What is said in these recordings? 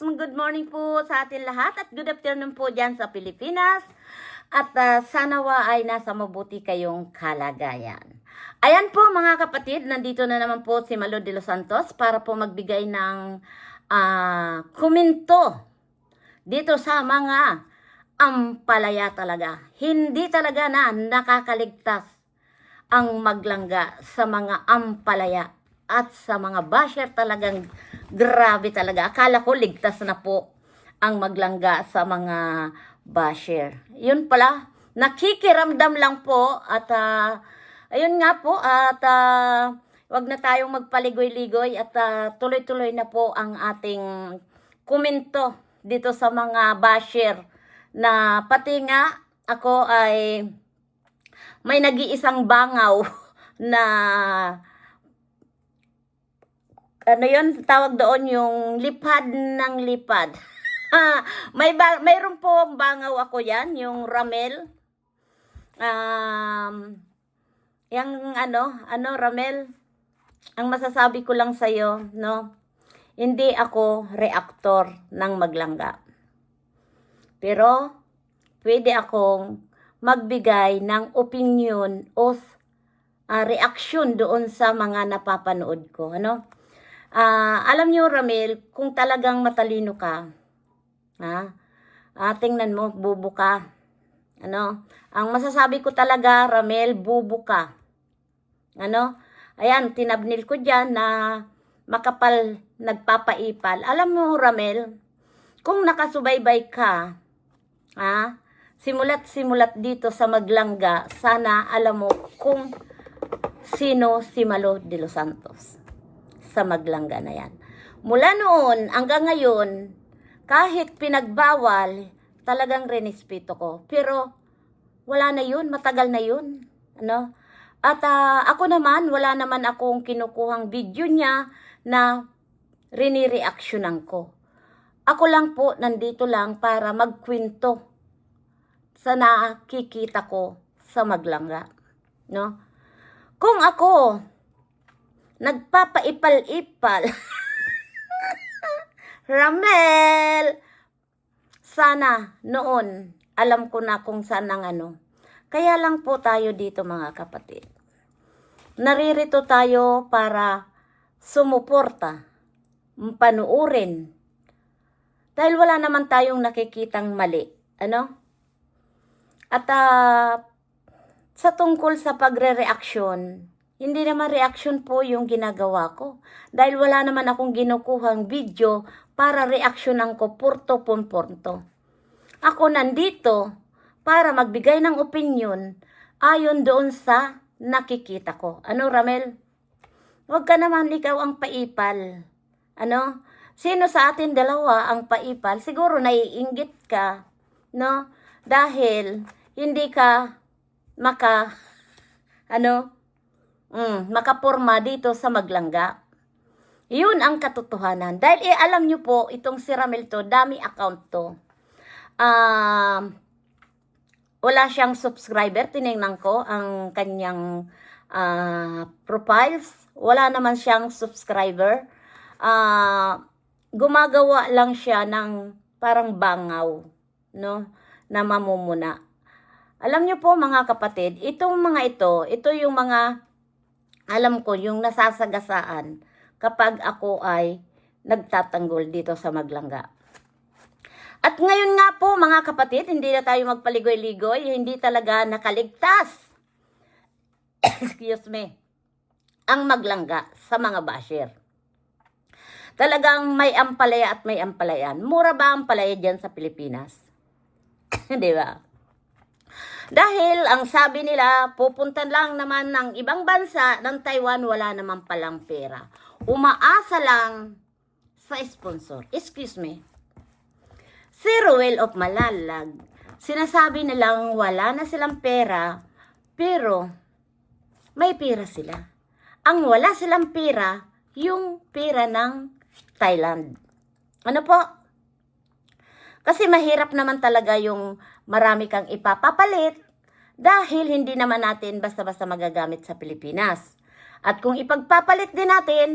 Good morning po sa atin lahat at good afternoon po dyan sa Pilipinas. At ah, sanawa ay nasa mabuti kayong kalagayan. Ayan po mga kapatid, nandito na naman po si Malo de los Santos para po magbigay ng ah, komento dito sa mga ampalaya talaga. Hindi talaga na nakakaligtas ang maglangga sa mga ampalaya at sa mga basher talagang grabe talaga. Akala ko ligtas na po ang maglangga sa mga basher. Yun pala, nakikiramdam lang po at ah, ayun nga po at ah, wag na tayong magpaligoy-ligoy at ah, tuloy-tuloy na po ang ating komento dito sa mga basher na pati nga ako ay may nag-iisang bangaw na ano yon tawag doon yung lipad ng lipad. may ba, mayroon po ang bangaw ako yan, yung Ramel. Um, yung ano, ano Ramel, ang masasabi ko lang sa'yo, no, hindi ako reaktor ng maglangga. Pero, pwede akong magbigay ng opinion o uh, reaksyon doon sa mga napapanood ko. Ano? Ah, alam niyo Ramil, kung talagang matalino ka, ha? Ah, tingnan mo, bubo ka. Ano? Ang masasabi ko talaga, Ramel, bubo ka. Ano? Ayan, tinabnil ko dyan na makapal nagpapaipal. Alam mo, Ramel, kung nakasubaybay ka, ha? Simulat simulat dito sa maglangga, sana alam mo kung sino si Malo de los Santos sa maglangga na yan. Mula noon hanggang ngayon, kahit pinagbawal, talagang renespeto ko. Pero wala na yun, matagal na yun. Ano? At ah, ako naman, wala naman akong kinukuhang video niya na rinireaksyonan ko. Ako lang po, nandito lang para magkwento sa nakikita ko sa maglangga. No? Kung ako, nagpapaipal-ipal, Ramel, sana noon, alam ko na kung saan ang ano. Kaya lang po tayo dito mga kapatid. Naririto tayo para sumuporta, panuurin. Dahil wala naman tayong nakikitang mali. Ano? At ah, sa tungkol sa pagre-reaksyon, hindi naman reaksyon po yung ginagawa ko. Dahil wala naman akong ginukuhang video para reaksyonan ko purto punto. Ako nandito para magbigay ng opinion ayon doon sa nakikita ko. Ano, Ramel? Huwag ka naman ikaw ang paipal. Ano? Sino sa atin dalawa ang paipal? Siguro naiinggit ka, no? Dahil hindi ka maka ano mm, makaporma dito sa maglangga. Yun ang katotohanan. Dahil eh, alam nyo po, itong si Ramel to, dami account to. Um, wala siyang subscriber. Tinignan ko ang kanyang ah, profiles. Wala naman siyang subscriber. Ah, gumagawa lang siya ng parang bangaw, no? Na mamumuna. Alam niyo po mga kapatid, itong mga ito, ito yung mga alam ko yung nasasagasaan kapag ako ay nagtatanggol dito sa maglangga. At ngayon nga po mga kapatid, hindi na tayo magpaligoy-ligoy, hindi talaga nakaligtas. Excuse me. Ang maglangga sa mga basher. Talagang may ampalaya at may ampalayan. Mura ba ang palaya dyan sa Pilipinas? Di ba? Dahil ang sabi nila, pupunta lang naman ng ibang bansa ng Taiwan, wala naman palang pera. Umaasa lang sa sponsor. Excuse me. Si Ruel of Malalag, sinasabi nilang wala na silang pera, pero may pera sila. Ang wala silang pera, yung pera ng Thailand. Ano po? Kasi mahirap naman talaga yung marami kang ipapapalit dahil hindi naman natin basta-basta magagamit sa Pilipinas. At kung ipagpapalit din natin,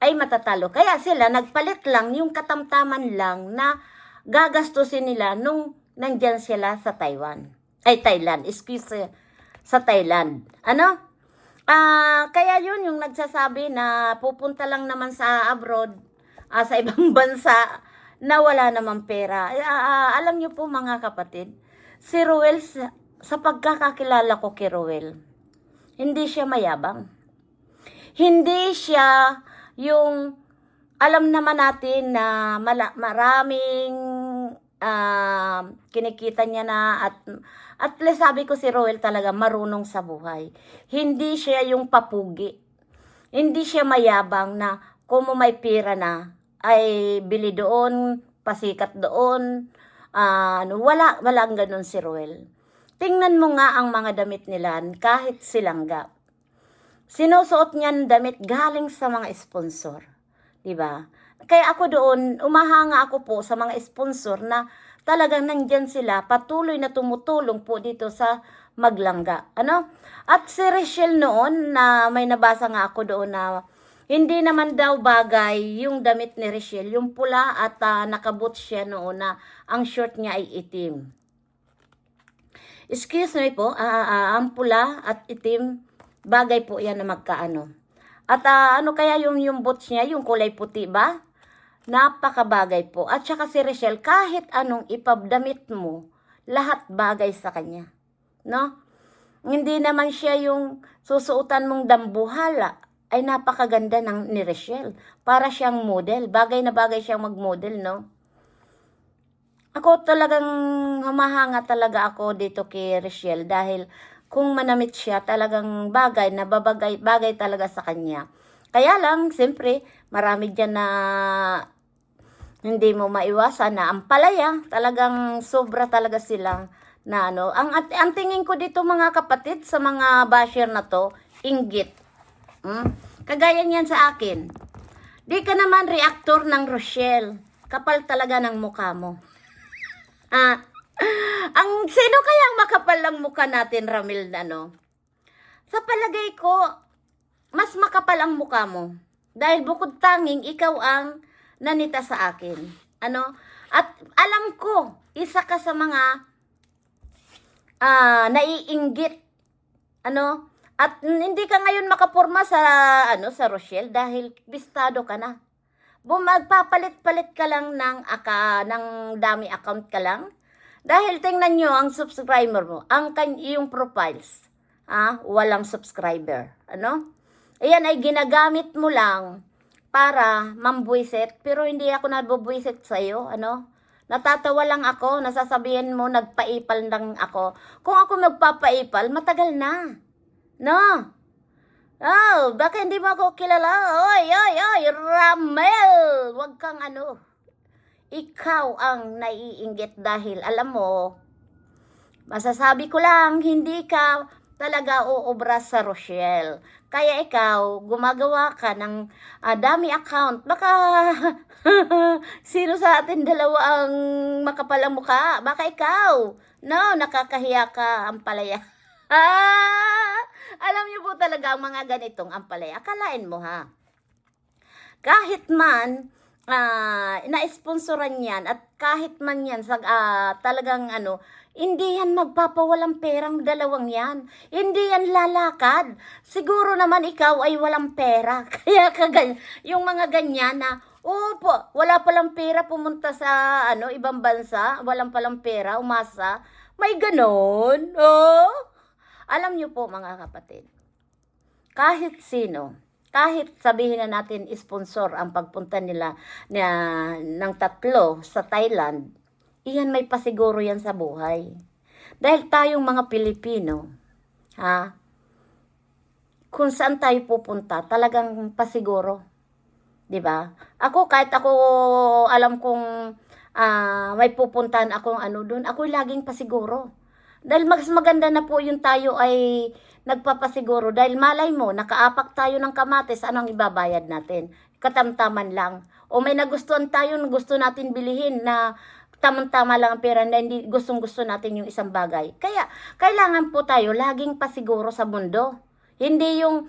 ay matatalo. Kaya sila nagpalit lang yung katamtaman lang na gagastusin nila nung nandyan sila sa Taiwan. Ay, Thailand. Excuse, sa Thailand. Ano? Ah, kaya yun yung nagsasabi na pupunta lang naman sa abroad, ah, sa ibang bansa, na wala namang pera. Ah, ah, alam niyo po mga kapatid, si Ruel, sa, pagkakakilala ko kay Ruel, hindi siya mayabang. Hindi siya yung alam naman natin na mala, maraming ah, kinikita niya na at at least sabi ko si Roel talaga marunong sa buhay. Hindi siya yung papugi. Hindi siya mayabang na kung may pira na ay bili doon, pasikat doon. Ah, ano, wala, wala ang ganun si Roel. Tingnan mo nga ang mga damit nila kahit silangga. Sinusuot niyan damit galing sa mga sponsor. ba? Kaya ako doon, umahanga ako po sa mga sponsor na talagang nandyan sila, patuloy na tumutulong po dito sa maglangga. Ano? At si Rachel noon, na may nabasa nga ako doon na hindi naman daw bagay yung damit ni Rachel, yung pula at ah, nakabot siya noon na ang short niya ay itim. Excuse me po, ah, ah, ang pula at itim, bagay po yan na magkaano. At ah, ano kaya yung, yung boots niya, yung kulay puti ba? Napakabagay po. At saka si Rochelle, kahit anong ipabdamit mo, lahat bagay sa kanya. No? Hindi naman siya yung susuotan mong dambuhala. Ay napakaganda ng ni Rochelle. Para siyang model. Bagay na bagay siyang mag-model, no? Ako talagang humahanga talaga ako dito kay Rochelle dahil kung manamit siya, talagang bagay na babagay, bagay talaga sa kanya. Kaya lang, siyempre, marami dyan na hindi mo maiwasan na ang palaya, talagang sobra talaga silang na ano. Ang, ang tingin ko dito mga kapatid sa mga basher na to, inggit. Hmm? Kagaya niyan sa akin. Di ka naman reactor ng Rochelle. Kapal talaga ng mukha mo. Ah, ang sino kaya ang makapal ng mukha natin, Ramil, ano? Sa palagay ko, mas makapal ang mukha mo. Dahil bukod tanging, ikaw ang nanita sa akin. Ano? At alam ko, isa ka sa mga ah naiinggit. Ano? At hindi ka ngayon makaporma sa ano sa Rochelle dahil bistado ka na. Bumagpapalit-palit ka lang ng aka ng dami account ka lang. Dahil tingnan nyo ang subscriber mo, ang yung profiles. Ah, walang subscriber. Ano? Ayan ay ginagamit mo lang para mambuisit, pero hindi ako nabubuisit sa iyo, ano? Natatawa lang ako, nasasabihin mo nagpaipal lang ako. Kung ako magpapaipal, matagal na. No? Oh, baka hindi mo ako kilala. Oy, oy, oy, Ramel! Huwag kang ano. Ikaw ang naiinggit dahil alam mo, masasabi ko lang, hindi ka talaga uobra sa Rochelle. Kaya ikaw, gumagawa ka ng ah, dami account. Baka sino sa atin dalawa ang makapalang mukha? Baka ikaw. No, nakakahiya ka, ang palaya. Ah, alam niyo po talaga ang mga ganitong ampalaya. Akalain mo ha. Kahit man ah na-sponsoran yan at kahit man yan sa ah, talagang ano, hindi yan magpapawalang perang dalawang yan. Hindi yan lalakad. Siguro naman ikaw ay walang pera. Kaya kaganyan, yung mga ganyan na, opo, wala palang pera pumunta sa ano ibang bansa, walang palang pera, umasa. May ganon. Oh. Alam niyo po mga kapatid, kahit sino, kahit sabihin na natin sponsor ang pagpunta nila na, ng tatlo sa Thailand, iyan may pasiguro yan sa buhay. Dahil tayong mga Pilipino, ha, kung saan tayo pupunta, talagang pasiguro. 'Di ba? Ako kahit ako alam kong ah, may pupuntahan akong ano doon, ako laging pasiguro. Dahil mas maganda na po yung tayo ay nagpapasiguro. Dahil malay mo, nakaapak tayo ng kamatis, anong ibabayad natin? Katamtaman lang. O may nagustuhan tayo na gusto natin bilihin na tamang-tama lang ang pera na hindi gustong-gusto natin yung isang bagay. Kaya, kailangan po tayo laging pasiguro sa mundo. Hindi yung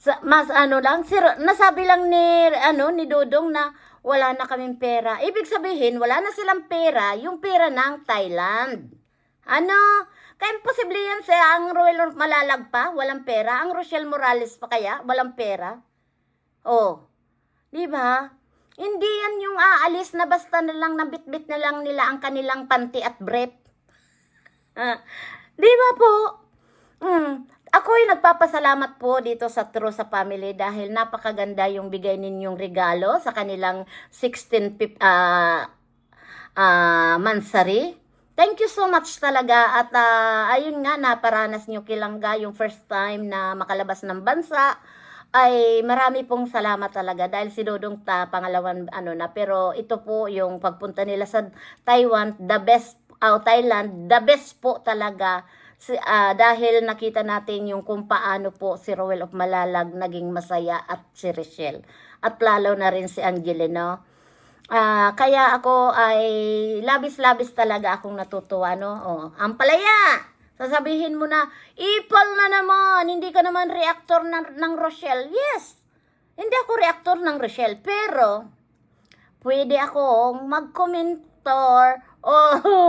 Sa, mas ano lang, si, Ro- nasabi lang ni, ano, ni Dodong na wala na kaming pera. Ibig sabihin, wala na silang pera, yung pera ng Thailand. Ano? Kaya imposible yan sa ang Roel Malalag pa, walang pera. Ang Rochelle Morales pa kaya, walang pera. Oh. Di ba? Hindi yan yung aalis na basta na lang nabitbit na lang nila ang kanilang panty at brief. Ah, di ba po? Mm, ako ay nagpapasalamat po dito sa True sa Family dahil napakaganda yung bigay ninyong regalo sa kanilang 16 pip, ah ah, mansari. Thank you so much talaga at ah, ayun nga naparanas nyo kilangga yung first time na makalabas ng bansa. Ay marami pong salamat talaga dahil si Dodong ta pangalawan ano na pero ito po yung pagpunta nila sa Taiwan the best oh, Thailand the best po talaga. Si, ah, dahil nakita natin yung kung paano po si Rowell of Malalag naging masaya at si Richelle. At lalo na rin si Angelino Ah, kaya ako ay labis-labis talaga akong natutuwa, no? Oh, ang palaya! Sasabihin mo na, ipal na naman, hindi ka naman reactor ng, ng Rochelle. Yes, hindi ako reactor ng Rochelle, pero pwede akong mag-commentor o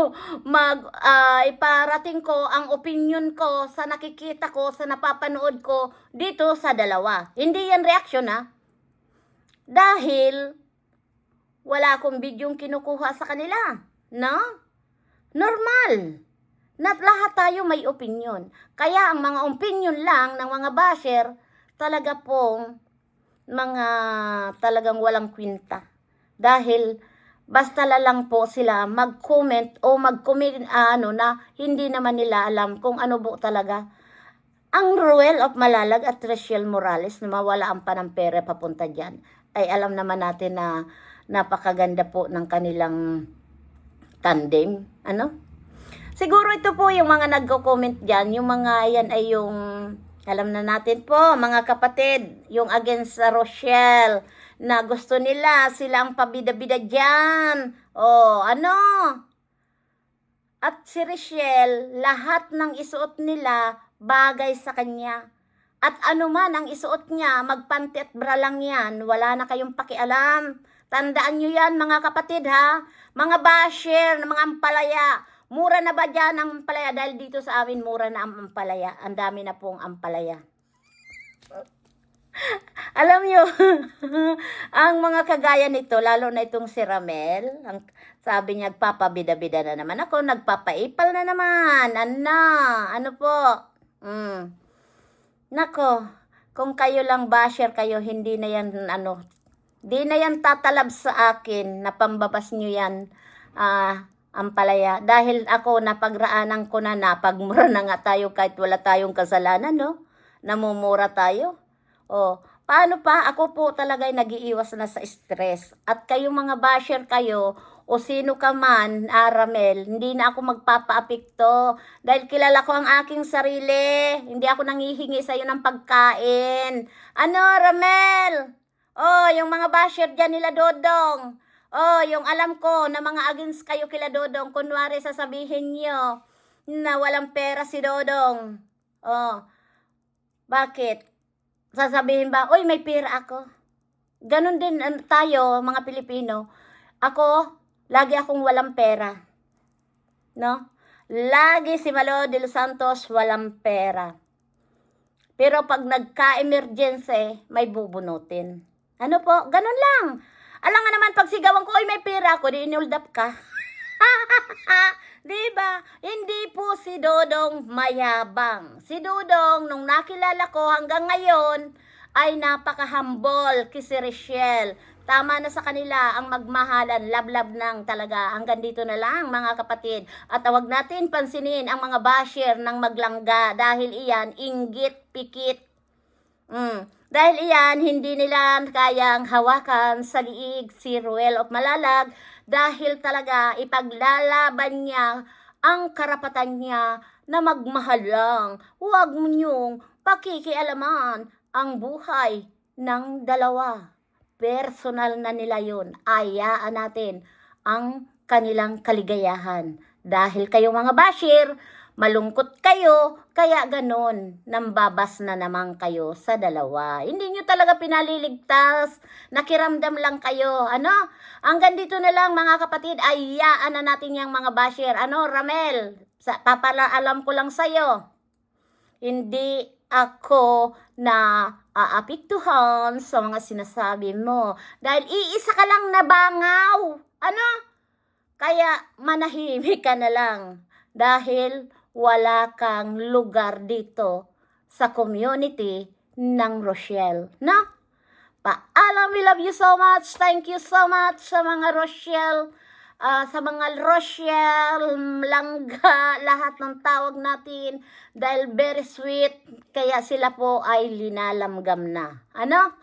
mag ah, iparating ko ang opinion ko sa nakikita ko, sa napapanood ko dito sa dalawa. Hindi yan reaction ha. Dahil wala akong bidyong kinukuha sa kanila. No? Normal. Na lahat tayo may opinion. Kaya ang mga opinion lang ng mga basher, talaga pong mga talagang walang kwinta. Dahil basta la lang po sila mag-comment o mag-comment ah, ano na hindi naman nila alam kung ano po talaga ang Ruel of Malalag at Rachel Morales na mawalaan pa ng pera papunta dyan, ay alam naman natin na napakaganda po ng kanilang tandem. Ano? Siguro ito po yung mga nagko-comment dyan, yung mga yan ay yung, alam na natin po, mga kapatid, yung against sa Rochelle, na gusto nila silang pabida-bida dyan. O, ano? At si Rochelle, lahat ng isuot nila bagay sa kanya. At ano man ang isuot niya, magpanti at bra lang yan, wala na kayong pakialam. Tandaan nyo yan mga kapatid ha, mga basher, mga ampalaya. Mura na ba dyan ang ampalaya? Dahil dito sa amin mura na ang ampalaya. Ang dami na pong ampalaya. Alam nyo, ang mga kagaya nito, lalo na itong si Ramel, ang, sabi niya, nagpapabida-bida na naman ako, nagpapaipal na naman, ano, ano po, mm. Nako, kung kayo lang basher kayo, hindi na yan, ano, di na yan tatalab sa akin, na pambabas nyo yan, ah, ang palaya. Dahil ako, napagraanan ko na, napagmura na nga tayo kahit wala tayong kasalanan, no? Namumura tayo. O, paano pa? Ako po talaga ay nagiiwas na sa stress. At kayong mga basher kayo, o sino ka man, Aramel, hindi na ako magpapaapikto. Dahil kilala ko ang aking sarili. Hindi ako nangihingi sa iyo ng pagkain. Ano, Ramel? Oh, yung mga basher dyan nila Dodong. Oh, yung alam ko na mga against kayo kila Dodong, kunwari sasabihin nyo na walang pera si Dodong. Oh, bakit? Sasabihin ba, oy, may pera ako. Ganon din ano, tayo, mga Pilipino. Ako, lagi akong walang pera. No? Lagi si Malo de los Santos walang pera. Pero pag nagka-emergency, may bubunutin. Ano po? Ganon lang. Alam nga naman, pag sigawan ko, ay may pera ako, di inold up ka. di ba? Hindi po si Dodong mayabang. Si Dodong, nung nakilala ko hanggang ngayon, ay napaka-humble kay si Richelle. Tama na sa kanila ang magmahalan, lablab nang talaga. Hanggang dito na lang mga kapatid. At awag natin pansinin ang mga basher ng maglangga dahil iyan inggit, pikit, Mm. Dahil iyan, hindi nila kayang hawakan sa liig si Ruel of Malalag dahil talaga ipaglalaban niya ang karapatan niya na magmahal lang. Huwag mo niyong pakikialaman ang buhay ng dalawa. Personal na nila yun. Ayaan natin ang kanilang kaligayahan. Dahil kayong mga bashir, malungkot kayo, kaya ganun, nambabas na naman kayo sa dalawa. Hindi nyo talaga pinaliligtas, nakiramdam lang kayo. Ano? Hanggang dito na lang mga kapatid, ayaan na natin yung mga basher. Ano, Ramel? Sa, papala alam ko lang sa'yo. Hindi ako na aapektuhan sa mga sinasabi mo. Dahil iisa ka lang nabangaw. Ano? Kaya manahimik ka na lang. Dahil wala kang lugar dito sa community ng Rochelle. No? Paalam, we love you so much. Thank you so much sa mga Rochelle. ah, sa mga Rochelle, Langga, lahat ng tawag natin. Dahil very sweet. Kaya sila po ay linalamgam na. Ano?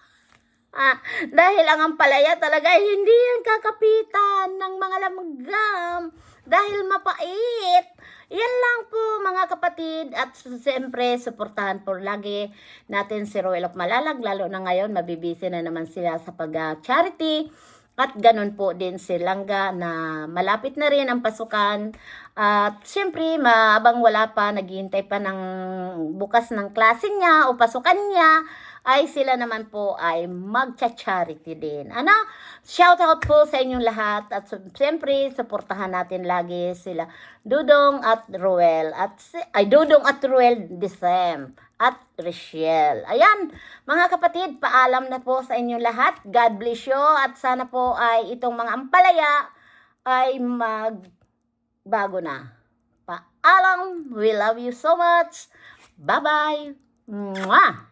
Ah, dahil ang ampalaya talaga ay hindi yan kakapitan ng mga lamgam. Dahil mapait. Yan lang po mga kapatid. At siyempre, suportahan po lagi natin si Roel of Malalag. Lalo na ngayon, mabibisi na naman sila sa pag-charity. At ganun po din si Langga na malapit na rin ang pasukan. At siyempre, maabang wala pa, naghihintay pa ng bukas ng klase niya o pasukan niya, ay sila naman po ay magcha-charity din. Ano? Shout out po sa inyong lahat at siyempre, suportahan natin lagi sila Dudong at Ruel. At ay Dudong at Ruel Desem at Richelle. Ayan, mga kapatid, paalam na po sa inyong lahat. God bless you at sana po ay itong mga ampalaya ay magbago na. Paalam, we love you so much. Bye-bye. Mwah!